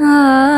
啊。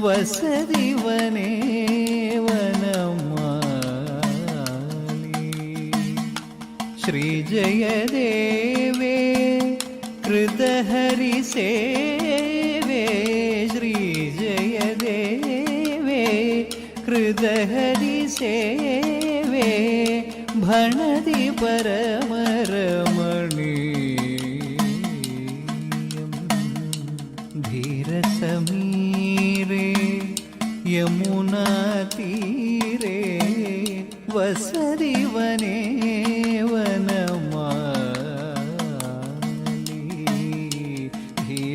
श्री വസതിവനേ വനമാലി ശ്രീജയദേവേ कृदहरिसेवे श्रीजयदेवे कृदहरिसेवे भणति परम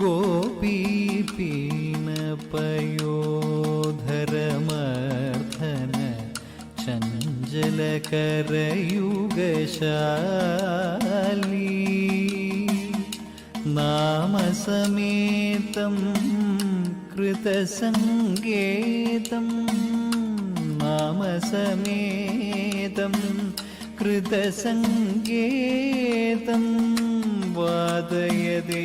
गोपीपीणपयोधरमर्धन चञ्चलकरयुगशाली नामसमेतं कृतसङ्केतं नामसमेतं कृतसङ्केतं वादयदे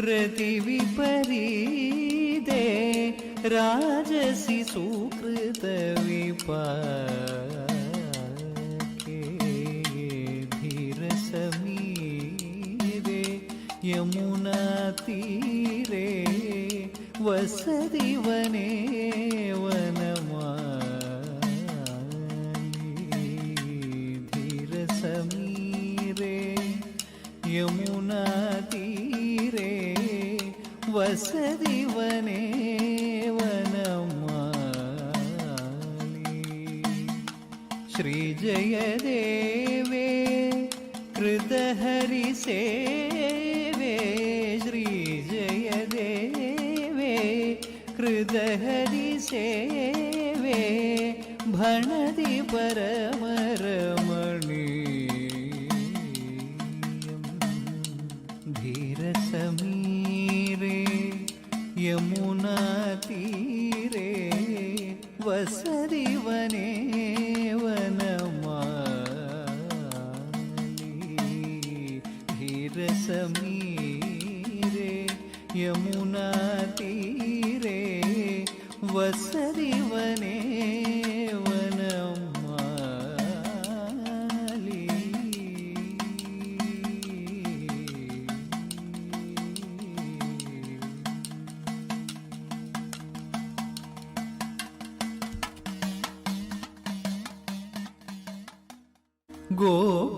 ह्रदि विपरीदे राजसि सुकृतविपाके धीरसमीरे यमुनातीरे वसति वने வசதி வனேவனமாலி ஸ்ரீஜயதேவே கிருதஹரி சேவே ஸ்ரீஜயதேவே கிருதஹரி சேவே भणति परम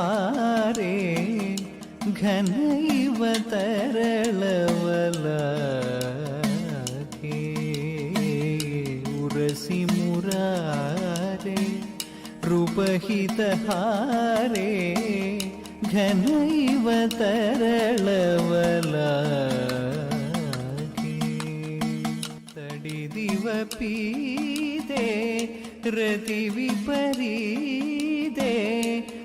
ಹಾರೇ ಘನೈವ ತರಳವಲೇ ಉರಸಿ ಮುರಾರೇ ರೂಪಹಿತ ಹಾರೇ ಘನೈವ ತರಳವಲೇ ತಡಿದಿವ ಪೀತೆ ರತಿ ವಿಪರೀ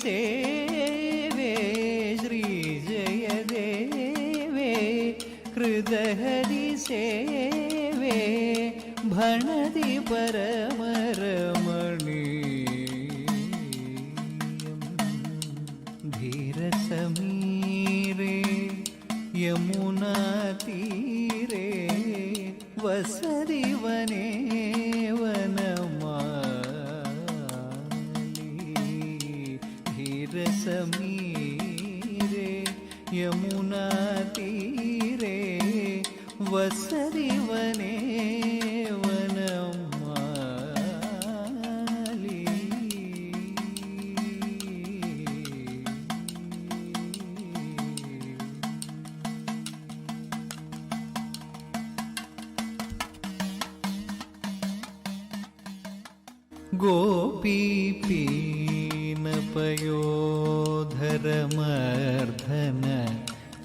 सेवे श्री जय जयदेवे कृदहरि सेवे धीर परमरमणि धीरसमीरे यमुनातीरे वस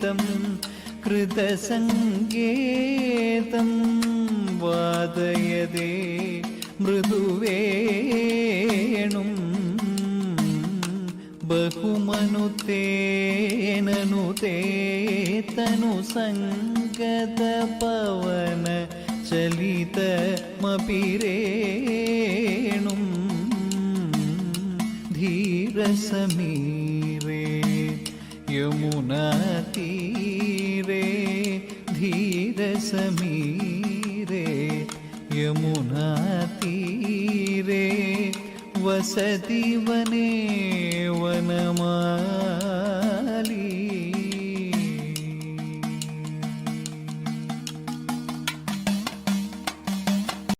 ഗീതം कृतसङ्गीतं वादयदे मृदुवेणुं बहुमनुतेननुते तनुसङ्गतपवन चलितमपिरेणुं धीरसमी यमुनातीरे धीरसमीरे यमुनातीरे वसति वने वनमा